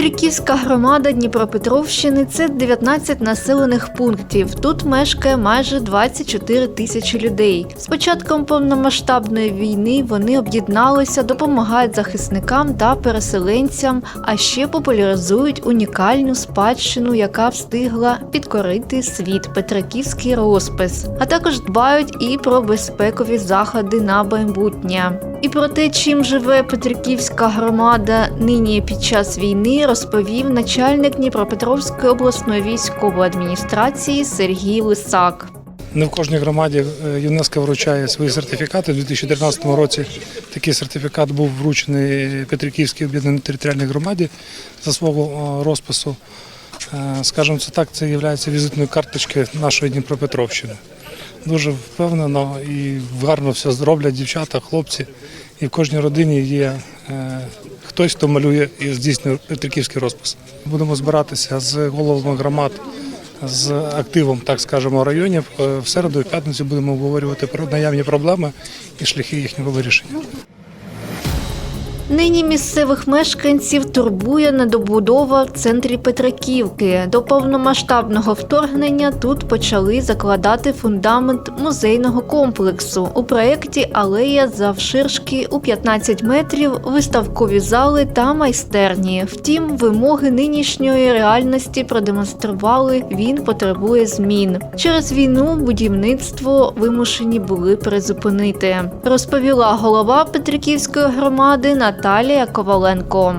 Петриківська громада Дніпропетровщини це 19 населених пунктів. Тут мешкає майже 24 тисячі людей. З початком повномасштабної війни вони об'єдналися, допомагають захисникам та переселенцям, а ще популяризують унікальну спадщину, яка встигла підкорити світ Петриківський розпис, а також дбають і про безпекові заходи на майбутнє. І про те, чим живе Петриківська громада нині під час війни, розповів начальник Дніпропетровської обласної військової адміністрації Сергій Лисак. Не в кожній громаді е, ЮНЕСКО вручає свої сертифікати. У 2013 році такий сертифікат був вручений Петриківській об'єднаній територіальній громаді за свого е, розпису. Е, Скажімо це так, це є візитною карточкою нашої Дніпропетровщини. Дуже впевнено і гарно все зроблять дівчата, хлопці. І в кожній родині є е, хтось, хто малює і здійснює Петриківський розпис. Будемо збиратися з головами громад з активом, так скажемо, районів. Е, В середу і п'ятницю будемо обговорювати про наявні проблеми і шляхи їхнього вирішення. Нині місцевих мешканців турбує недобудова в центрі Петриківки. До повномасштабного вторгнення тут почали закладати фундамент музейного комплексу. У проєкті алея завширшки у 15 метрів, виставкові зали та майстерні. Втім, вимоги нинішньої реальності продемонстрували, він потребує змін. Через війну будівництво вимушені були призупинити. Розповіла голова Петриківської громади Наталія Коваленко.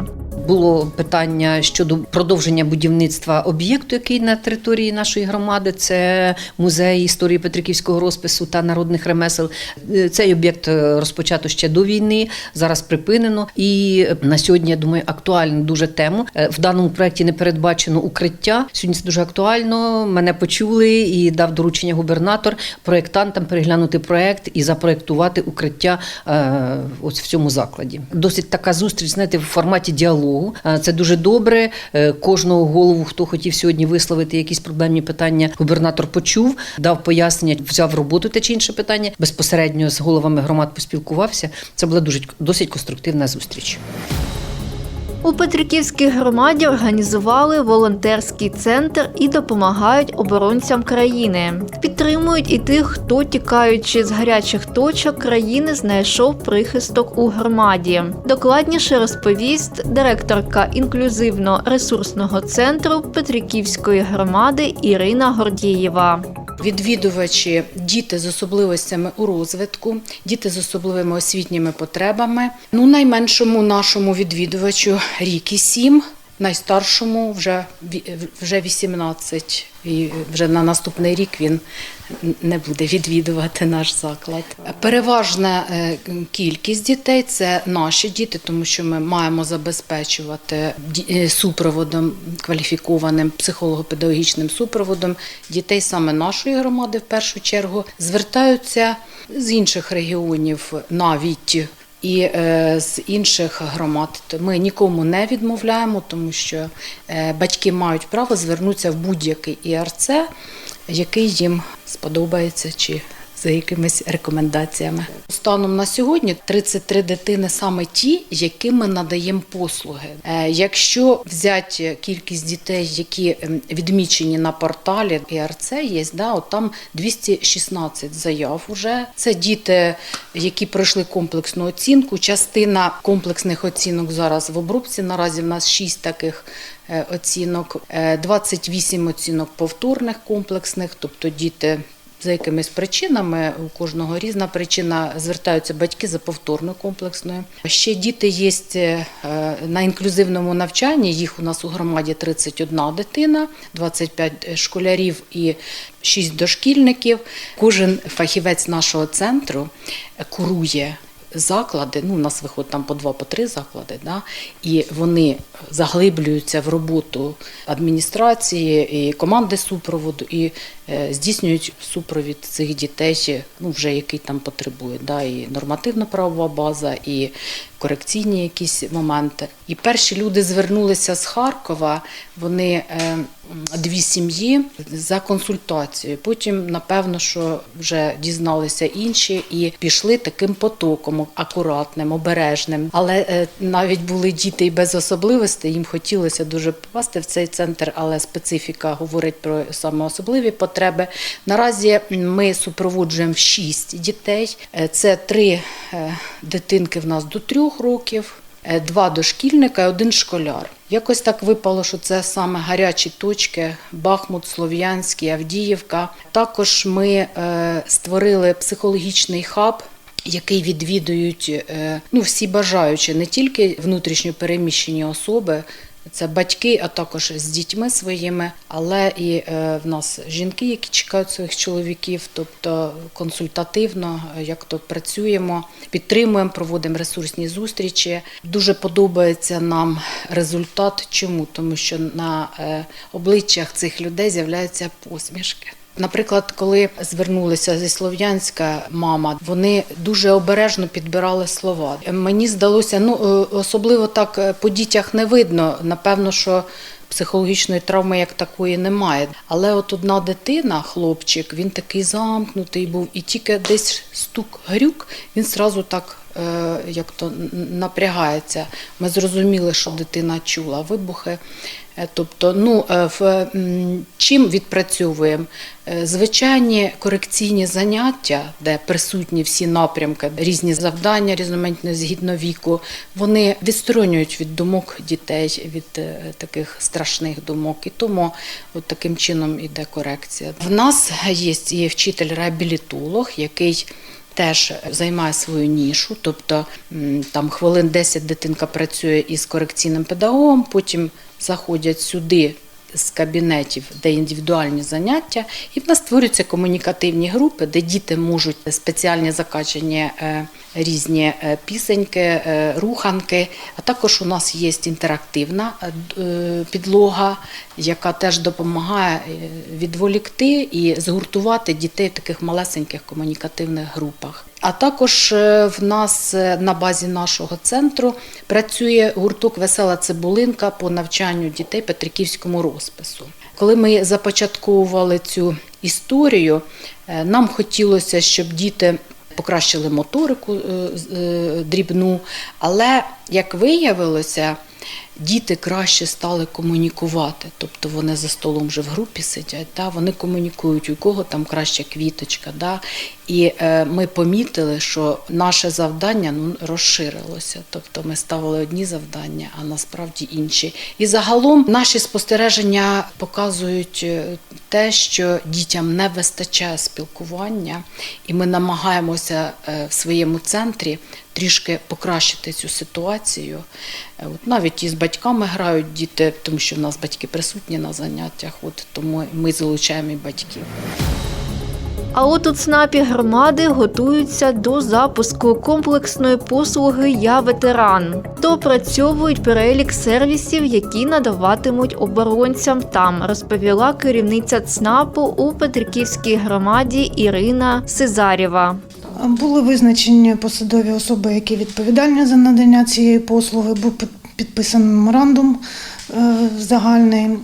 Було питання щодо продовження будівництва об'єкту, який на території нашої громади. Це музей історії Петриківського розпису та народних ремесел. Е, Цей об'єкт е, розпочато ще до війни, зараз припинено. І на сьогодні, я думаю, актуальну дуже тему. Е, В даному проєкті не передбачено укриття. Сьогодні це дуже актуально. Мене почули і дав доручення губернатор проєктантам переглянути проєкт і запроєктувати укриття ось в цьому закладі. Досить така зустріч, знаєте, в форматі діалогу. Е, Це дуже добре. Е, Кожного голову, хто хотів сьогодні висловити якісь проблемні питання, губернатор почув, дав пояснення, взяв роботу те чи інше питання. Безпосередньо з головами громад поспілкувався. Це була дуже досить конструктивна зустріч. У Петриківській громаді організували волонтерський центр і допомагають оборонцям країни. Підтримують і тих, хто тікаючи з гарячих точок країни, знайшов прихисток у громаді. Докладніше розповість директорка інклюзивно-ресурсного центру Петриківської громади Ірина Гордієва. Відвідувачі діти з особливостями у розвитку, діти з особливими освітніми потребами. Ну, найменшому нашому відвідувачу рік і сім, найстаршому вже, вже 18. І вже на наступний рік він не буде відвідувати наш заклад. Переважна е, кількість дітей це наші діти, тому що ми маємо забезпечувати е, супроводом кваліфікованим психолого-педагогічним супроводом дітей саме нашої громади в першу чергу звертаються з інших регіонів навіть. І е, з інших громад. Ми нікому не відмовляємо, тому що е, батьки мають право звернутися в будь-який ІРЦ, який їм сподобається чи за якимись рекомендаціями. Станом на сьогодні 33 дитини саме ті, яким ми надаємо послуги. Е, Якщо взяти кількість дітей, які ем, відмічені на порталі ІРЦ, є, да, от там 216 заяв уже. Це діти, які пройшли комплексну оцінку. Частина комплексних оцінок зараз в обробці. Наразі в нас 6 таких е, оцінок, Е, 28 оцінок повторних комплексних, тобто діти за якимись причинами, у кожного різна причина, звертаються батьки за повторною комплексною. Ще діти є е, на інклюзивному навчанні, їх у нас у громаді 31 дитина, 25 школярів і 6 дошкільників. Кожен фахівець нашого центру курує заклади, ну, у нас виходить там по два, по три заклади, да, і вони заглиблюються в роботу адміністрації, і команди супроводу, і здійснюють супровід цих дітей, ну вже який там потребує. Да, і нормативно-правова база, і корекційні якісь моменти. І перші люди звернулися з Харкова. Вони е, дві сім'ї за консультацією. Потім, напевно, що вже дізналися інші і пішли таким потоком акуратним, обережним. Але е, навіть були діти без особливостей. Їм хотілося дуже попасти в цей центр, але специфіка говорить про саме особливі потреби. Наразі ми супроводжуємо шість дітей. Е, Це три е, дитинки в нас до трьох років. е, Два дошкільника і один школяр. Якось так випало, що це саме гарячі точки: Бахмут, Слов'янський, Авдіївка. Також ми створили психологічний хаб. Який відвідують ну, всі бажаючі, не тільки внутрішньо переміщені особи, це батьки, а також з дітьми своїми, але і е, в нас жінки, які чекають своїх чоловіків, тобто консультативно, е, як то працюємо, підтримуємо, проводимо ресурсні зустрічі. Дуже подобається нам результат. Чому? Тому що на е, обличчях цих людей з'являються посмішки. Наприклад, коли звернулися зі Слов'янська мама, вони дуже обережно підбирали слова. Мені здалося, ну е, особливо так е, по дітях не видно. Напевно, що психологічної травми як такої немає. Але от одна дитина, хлопчик, він такий замкнутий був, і тільки десь стук грюк, він зразу так. е, Як то напрягається, ми зрозуміли, що дитина чула вибухи. Е, Тобто, ну е, в чим відпрацьовуємо? Е, Звичайні корекційні заняття, де присутні всі напрямки, різні завдання, різноманітно згідно віку, вони відсторонюють від думок дітей, від таких страшних думок. І тому от таким чином іде корекція. В нас є і вчитель-реабілітолог, який теж займає свою нішу, тобто там хвилин 10 дитинка працює із корекційним педагогом, потім заходять сюди з кабінетів, де індивідуальні заняття, і в нас створюються комунікативні групи, де діти можуть спеціальні закачані е, різні е, пісеньки, е, руханки. А також у нас є інтерактивна е, підлога, яка теж допомагає відволікти і згуртувати дітей в таких малесеньких комунікативних групах. А також в нас на базі нашого центру працює гурток Весела цибулинка по навчанню дітей Петриківському розпису. Коли ми започатковували цю історію, нам хотілося, щоб діти покращили моторику е, е, дрібну, але як виявилося, діти краще стали комунікувати. Тобто вони за столом вже в групі сидять, да, вони комунікують, у кого там краща квіточка. Да, і е, ми помітили, що наше завдання ну, розширилося. Тобто ми ставили одні завдання, а насправді інші. І загалом наші спостереження показують е, те, що дітям не вистачає спілкування, і ми намагаємося е, в своєму центрі трішки покращити цю ситуацію. Е, От навіть із батьками грають діти, тому що в нас батьки присутні на заняттях, от тому ми залучаємо і батьків. А от у ЦНАПі громади готуються до запуску комплексної послуги Я ветеран. Допрацьовують перелік сервісів, які надаватимуть оборонцям там, розповіла керівниця ЦНАПу у Петриківській громаді Ірина Сизарєва. Були визначені посадові особи, які відповідальні за надання цієї послуги. Був підписаний меморандум е, загальний. Е,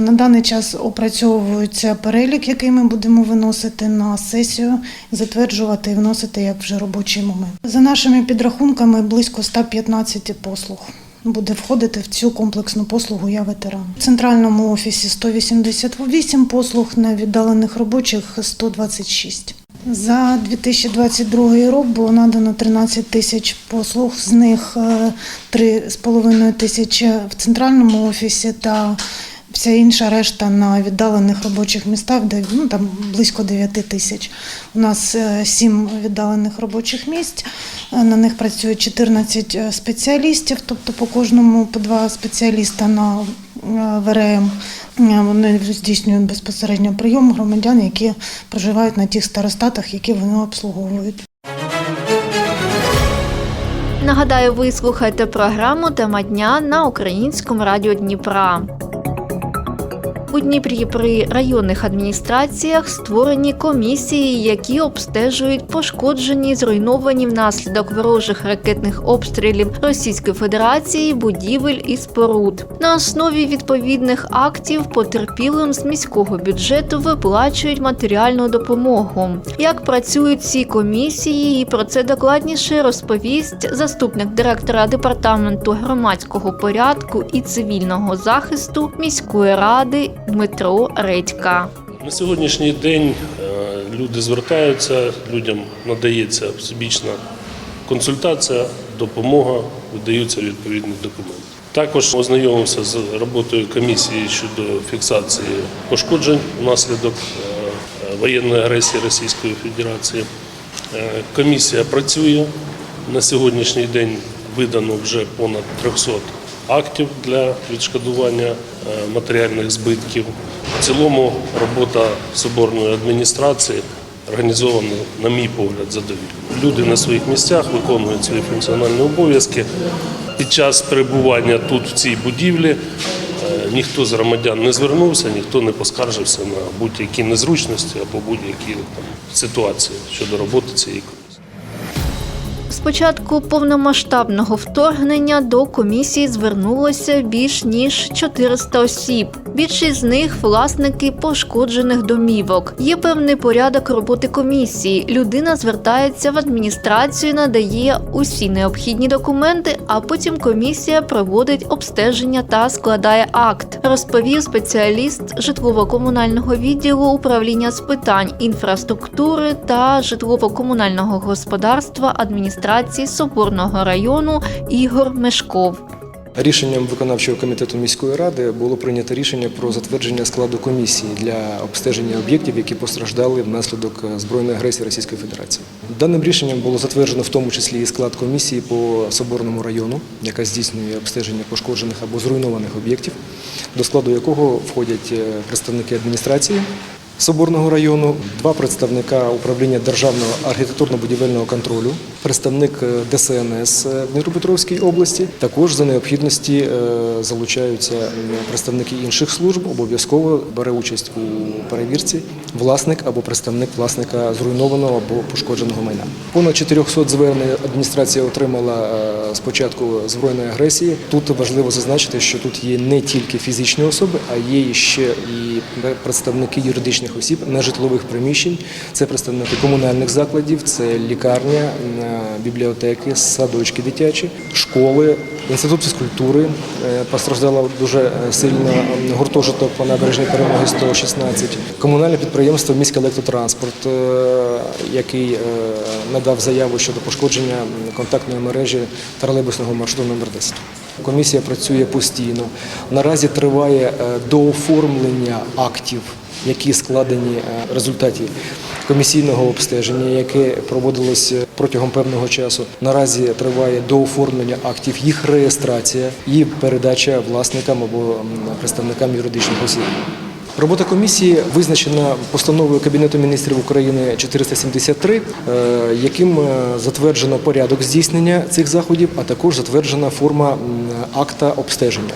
На даний час опрацьовується перелік, який ми будемо виносити на сесію, затверджувати і вносити як вже робочий момент. За нашими підрахунками, близько 115 послуг. Буде входити в цю комплексну послугу Я ветеран. В центральному офісі 188 послуг, на віддалених робочих 126. За 2022 рік було надано 13 тисяч послуг, з них е, 3,5 тисячі в центральному офісі та вся інша решта на віддалених робочих містах, де ну, там близько 9 тисяч. У нас 7 віддалених робочих місць, е, на них працює 14 спеціалістів, тобто по кожному по два спеціаліста на е, ВРМ. Е, Вони здійснюють безпосередньо прийом громадян, які проживають на тих старостатах, які вони обслуговують. Нагадаю, ви слухаєте програму Тема дня на українському радіо Дніпра. У Дніпрі при районних адміністраціях створені комісії, які обстежують пошкоджені, зруйновані внаслідок ворожих ракетних обстрілів Російської Федерації будівель і споруд. На основі відповідних актів потерпілим з міського бюджету виплачують матеріальну допомогу. Як працюють ці комісії, і про це докладніше розповість заступник директора департаменту громадського порядку і цивільного захисту міської ради Дмитро Редька. На сьогоднішній день е, люди звертаються, людям надається всебічна консультація, допомога, видаються відповідні документи. Також ознайомився з роботою комісії щодо фіксації пошкоджень внаслідок е, воєнної агресії Російської Федерації. Е, Комісія працює. На сьогоднішній день видано вже понад 300 актів для відшкодування е, матеріальних збитків. В цілому робота соборної адміністрації організована, на мій погляд, задовільно. Люди на своїх місцях виконують свої функціональні обов'язки. Під час перебування тут, в цій будівлі, е, ніхто з громадян не звернувся, ніхто не поскаржився на будь-які незручності або будь-які ситуації щодо роботи цієї початку повномасштабного вторгнення до комісії звернулося більш ніж 400 осіб. Більшість з них власники пошкоджених домівок. Є певний порядок роботи комісії. Людина звертається в адміністрацію, надає усі необхідні документи, а потім комісія проводить обстеження та складає акт. Розповів спеціаліст житлово-комунального відділу управління з питань інфраструктури та житлово-комунального господарства адміністрації Соборного району Ігор Мешков. Рішенням виконавчого комітету міської ради було прийнято рішення про затвердження складу комісії для обстеження об'єктів, які постраждали внаслідок збройної агресії Російської Федерації. Даним рішенням було затверджено в тому числі і склад комісії по Соборному району, яка здійснює обстеження пошкоджених або зруйнованих об'єктів, до складу якого входять е, представники адміністрації. Соборного району, два представника управління державного архітектурно-будівельного контролю, представник е, ДСНС в Дніпропетровській області. Також за необхідності е, залучаються представники інших служб. Обов'язково бере участь у перевірці власник або представник власника зруйнованого або пошкодженого майна. Понад 400 звернень адміністрація отримала е, з початку збройної агресії. Тут важливо зазначити, що тут є не тільки фізичні особи, а є ще і представники юридичних осіб нежитлових приміщень. Це представники комунальних закладів, це лікарня, бібліотеки, садочки дитячі, школи, інститут фізкультури. Е, Постраждала дуже е, сильно гуртожиток по набережній перемоги 116. Комунальне підприємство «Міський електротранспорт, е, який надав заяву щодо пошкодження контактної мережі тролейбусного маршруту номер 10. Комісія працює постійно. Наразі триває дооформлення актів, які складені е, в результаті комісійного обстеження, яке проводилось протягом певного часу. Наразі триває дооформлення актів, їх реєстрація і передача власникам або представникам юридичних осіб. Робота комісії визначена постановою Кабінету міністрів України 473, е, яким е, затверджено порядок здійснення цих заходів, а також затверджена форма акта обстеження.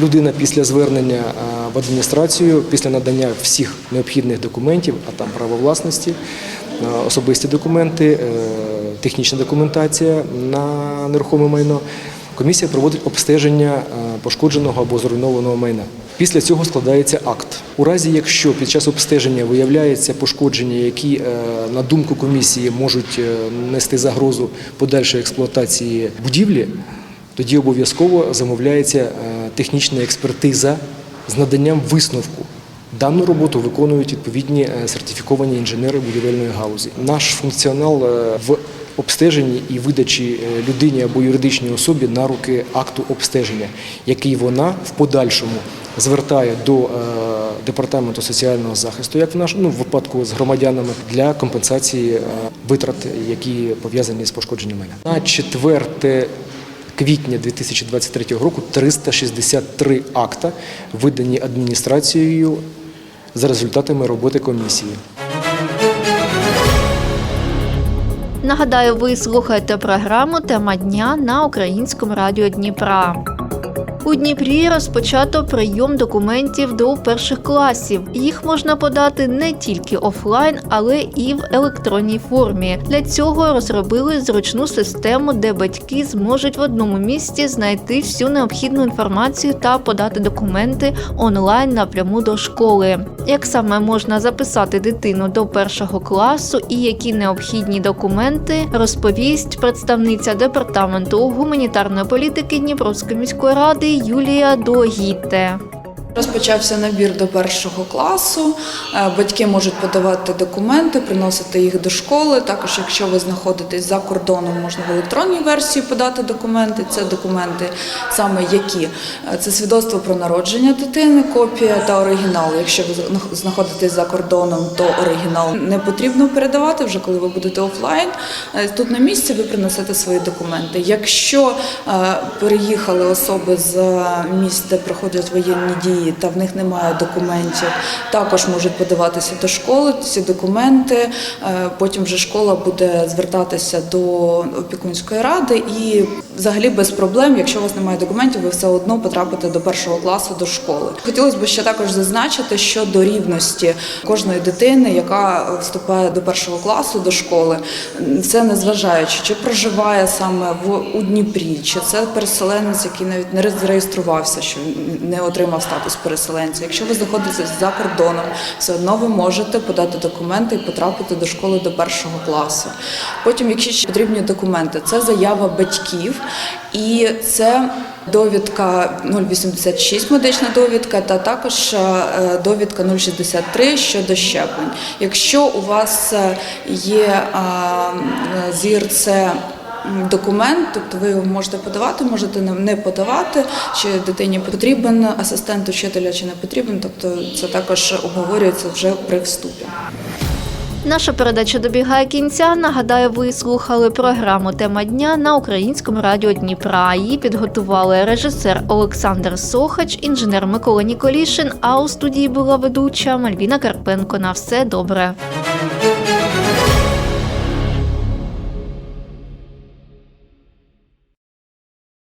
Людина після звернення е, в адміністрацію, після надання всіх необхідних документів, а там право власності, е, особисті документи, е, технічна документація на нерухоме майно. Комісія проводить обстеження пошкодженого або зруйнованого майна. Після цього складається акт. У разі, якщо під час обстеження виявляються пошкодження, які, на думку комісії, можуть нести загрозу подальшої експлуатації будівлі, тоді обов'язково замовляється е, технічна експертиза з наданням висновку. Дану роботу виконують відповідні е, сертифіковані інженери будівельної галузі. Наш функціонал е, в обстеженні і видачі людині або юридичній особі на руки акту обстеження, який вона в подальшому звертає до департаменту соціального захисту, як в нашому ну, в випадку з громадянами для компенсації витрат, які пов'язані з пошкодженням. На 4 квітня 2023 року 363 акта видані адміністрацією за результатами роботи комісії. Нагадаю, ви слухаєте програму Тема дня на українському радіо Дніпра. У Дніпрі розпочато прийом документів до перших класів. Їх можна подати не тільки офлайн, але і в електронній формі. Для цього розробили зручну систему, де батьки зможуть в одному місці знайти всю необхідну інформацію та подати документи онлайн напряму до школи. Як саме можна записати дитину до першого класу і які необхідні документи, розповість представниця департаменту гуманітарної політики Дніпровської міської ради Юлія Догіте. Розпочався набір до першого класу. Е, Батьки можуть подавати документи, приносити їх до школи. Також, якщо ви знаходитесь за кордоном, можна в електронній версії подати документи. Це документи саме які Е, це свідоцтво про народження дитини, копія та оригінал. Якщо ви знаходитесь за кордоном, то оригінал не потрібно передавати вже коли ви будете офлайн. Е, Тут на місці ви принесете свої документи. Якщо переїхали особи з місць, де проходять воєнні дії, та в них немає документів, також можуть подаватися до школи ці документи. Е, Потім вже школа буде звертатися до опікунської ради і взагалі без проблем, якщо у вас немає документів, ви все одно потрапите до першого класу до школи. Хотілося б ще також зазначити щодо рівності кожної дитини, яка вступає до першого класу до школи. Це незважаючи, чи проживає саме в у Дніпрі, чи це переселенець, який навіть не зареєструвався, що не отримав статус переселенця. Якщо ви знаходитесь за кордоном, все одно ви можете подати документи і потрапити до школи до першого класу. Потім, якщо ще потрібні документи, це заява батьків і це. Довідка 086 медична довідка та також е, довідка 063 щодо щеплень. Якщо у вас е, є а, зір, це документ, тобто ви його можете подавати, можете не- подавати, чи дитині потрібен асистент вчителя, чи не потрібен. Тобто це також обговорюється вже при вступі. Наша передача добігає кінця. Нагадаю, ви слухали програму Тема дня на українському радіо Дніпра. Її підготували режисер Олександр Сохач, інженер Микола Ніколішин. А у студії була ведуча Мальвіна Карпенко. На все добре.